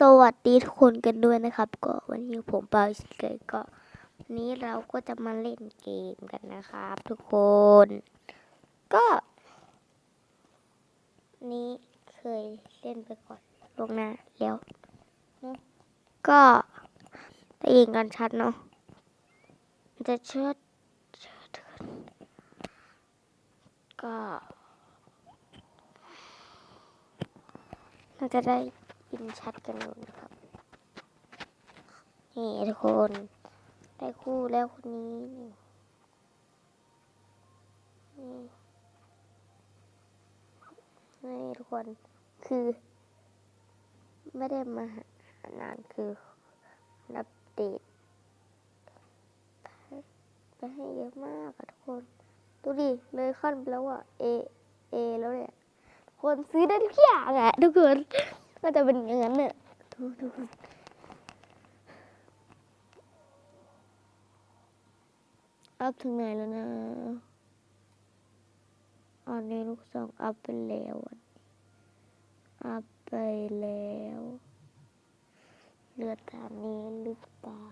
สวัสดีทุกคนกันด้วยนะครับ ก็วันนี้ผมเปาชิเกยก็วันนี้เราก็จะมาเล่นเกมกันนะครับ ทุกคน ก็ นี้เคยเล่นไปก่อนลงหน้าแล้ว ก็ได้ยินกันชัดเนาะจะเชิดชดก็น่าจะได้ินชัดกันอยู่นะครับ นี่ทุกคน ได้คู่แล้วคนนี้นี่นี่ทุกคนคือ ไม่ได้มาหานานคืออัปเดตไปให้เยอะมากอะทุกคน ดูดิเลยขั้นไปแล้วอะเอเอแล้วเนี่ยคนซื้อได้ทุกอย่างอะทุกคน ก็จะเป็นอย่างนั้นเนี่ยดูดูอัพถึงไหนแล้วนะอันนี้ลูกสองอัพไปแล้วอัพไปแล้วเหลือทางนี้หรือเปล่า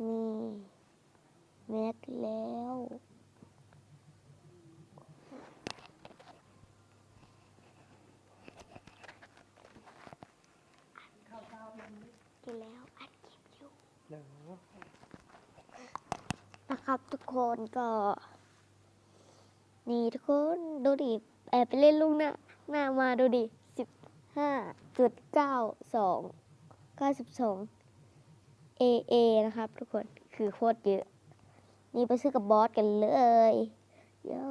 นี่แม็กแล้ว กินแล้วอัดคลิปอยู่ นะครับทุกคนก็ นี่ทุกคนดูดิแอบไปเล่นลูกหน้าหน้ามาดูดิสิบห้าจุดเก้าสองเก้าสิบสองเอเอนะครับ ทุกคนคือโคตรเยอะ นี่ไปซื้อกับบอสกันเลยโย่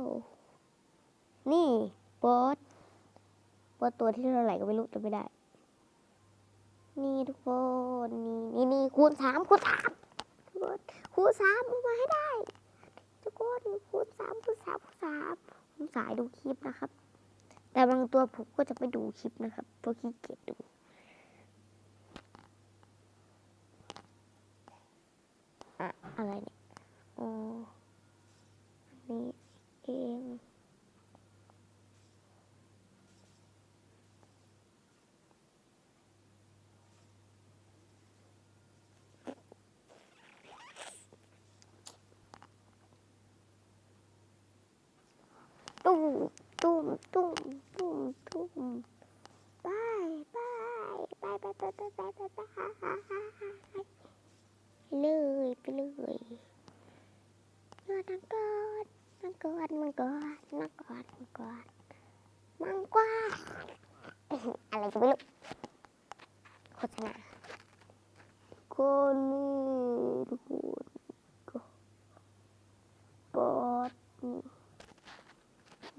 นี่บอสบอสตัวที่เท่าไหร่ก็ไม่รู้จำไม่ได้ นี่ทุกคนนี่นี่นี่คูณสามคูณสามทุกคนคูณสามเอามาให้ได้ ทุกคนคูณสามคูณสามคูณสามผมสายดูคลิปนะครับ แต่บางตัวผมก็จะไม่ดูคลิปนะครับเพราะขี้เกียจดูอะอะไรเนี่ยอ๋ออันนี่เอง ตุ้มตุ้มตุ้มตุ้มตุ้มไปไปไปไปไปไปไปไปไปเลยไปเลยยอดนังกอดนังกอดมังกอดนังกอดมังกอดมังกวาอะไรก็ไม่รู้โฆษณาคนนี้ทุกคนก็ปอด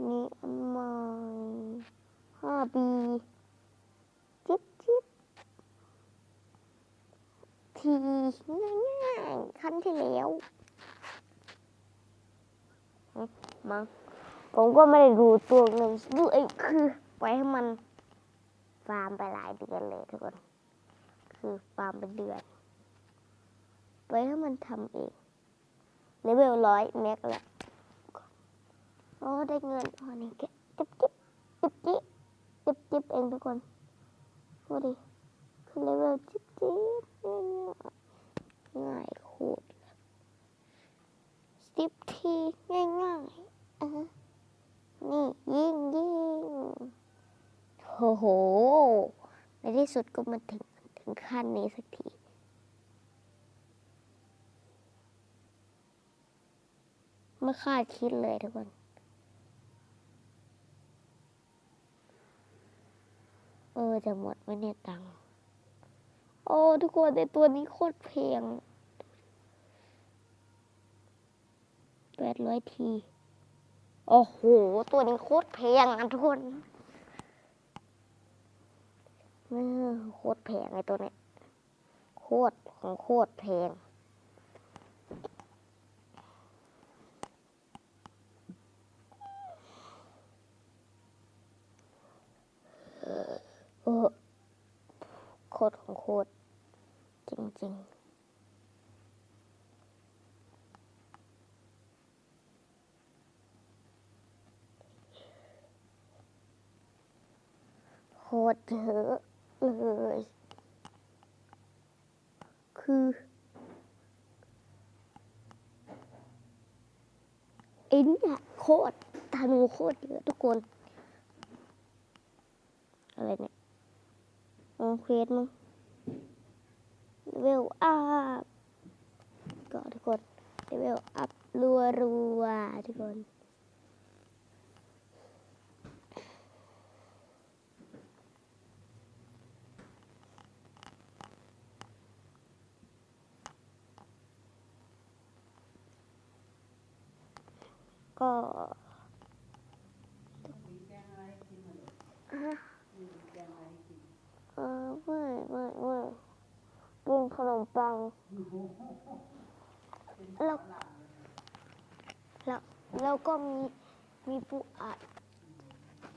นี่นี่อันใหม่ห้าบีจิ๊บจิ๊บทีง่ายๆขั้นที่แล้วมมั้งผมก็ไม่ได้ดูตัวหนึ่งดูไอ้คือปล่อยให้มันฟาร์มไปหลายเดือนเลยทุกคน คือฟาร์มเป็นเดือนปล่อยให้มันทำเองเลเวลร้อยแม็กแล้ว โอ้ได้เงินพอนี่แกจิบจิบจิบจิบจิบจิบเองทุกคนดูดิคือเลเวลจิบจิบง่ายๆโคตรสิบทีง่ายง่ายอะนี่ยิงยิงโอ้โหในที่สุดก็มาถึงถึงขั้นนี้สักทีไม่คาดคิดเลยทุกคน ออจะหมดไหมเนี่ยตังโอ้ทุกคนแต่ตัวนี้โคตรแพงแปดร้อยที โอ้โห ตัวนี้โคตรแพงอะทุกคนเออโคตรแพงไอ้ตัวเนี้ยโคตรของโคตรแพง ออโคตรของโคตรจริงๆโคตรเยอะเลยคือ ไอ้เนี่ยโคตรธนูโคตรเยอะทุกคน อะไรเนี่ย เควสมั้งเวลอัพก็ทุกคนเวลอัพรัวรัวทุกคนก็ฮะเออไม่ไม่ไม่กินขนม ปังแล้วแล้วแล้วก็มีมีปูอัด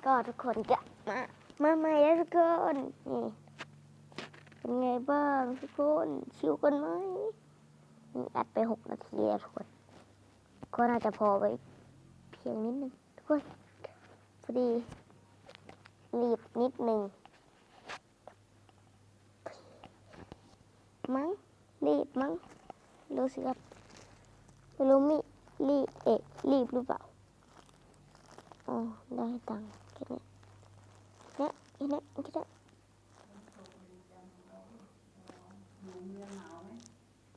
ก็ทุกคนจะมามาใหม่แล้วทุกคนนี่เป็นไงบ้างทุกคนชิวกันไหมนี่อัดไปหกนาทีแล้วทุกคน ก็น่าจะพอไปเพียงนิดนึงทุกคนพอดีรีบนิดนึง มั้งรีบมั้งรู้สิครับไม่รู้มิรีบเอกรีบหรือเปล่าอ๋อได้ตังค์แค่นี้เนี่ยแค่นี้แค่นี้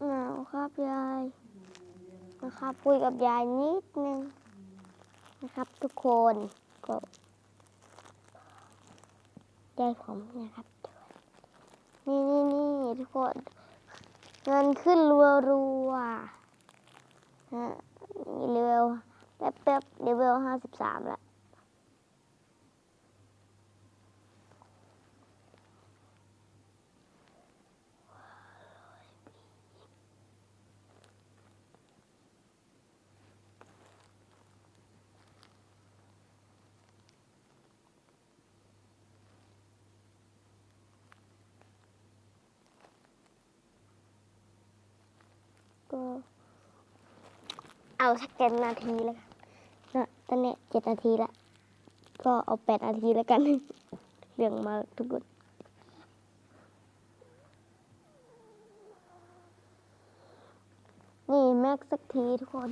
หนาวครับยายนะครับคุยกับยายนิดนึงนะครับทุกคนก็ได้ผมนะครับนี่นี่นี่ทุกคน เงินขึ้นรัวรัวฮะนี่เลเวลแป๊บแป๊บๆเลเวลห้าสิบสามละ ก็เอาสักเจ็ดนาทีแล้วกันนะตอนนี้เจ็ดนาทีละก็เอาแปดนาทีแล้วกันเรื่องมาทุกคนนี่แม็กสักทีทุกคน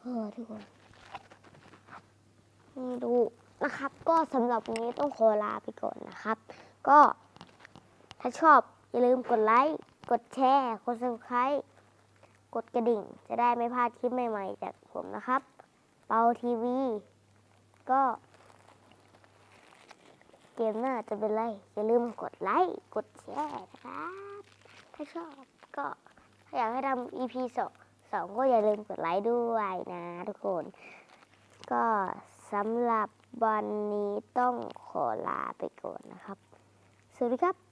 เออทุกคนนี่ดูนะครับ ก็สำหรับนี้ต้องขอลาไปก่อนนะครับ ก็ถ้าชอบอย่าลืมกดไลค์ กดแชร์ กด subscribe ดกระดิ่ง จะได้ไม่พลาดคลิปใหม่ๆจากผมนะครับ เปาทีวี ก็ เกมหน้าจะเป็นไร อย่าลืมกดไลค์ กดแชร์นะครับ ถ้าชอบก็ถ้าอยากให้ทำ EP สองสองก็อย่าลืมกดไลค์ด้วยนะทุกคน ก็สำหรับวันนี้ต้องขอลาไปก่อนนะครับ สวัสดีครับ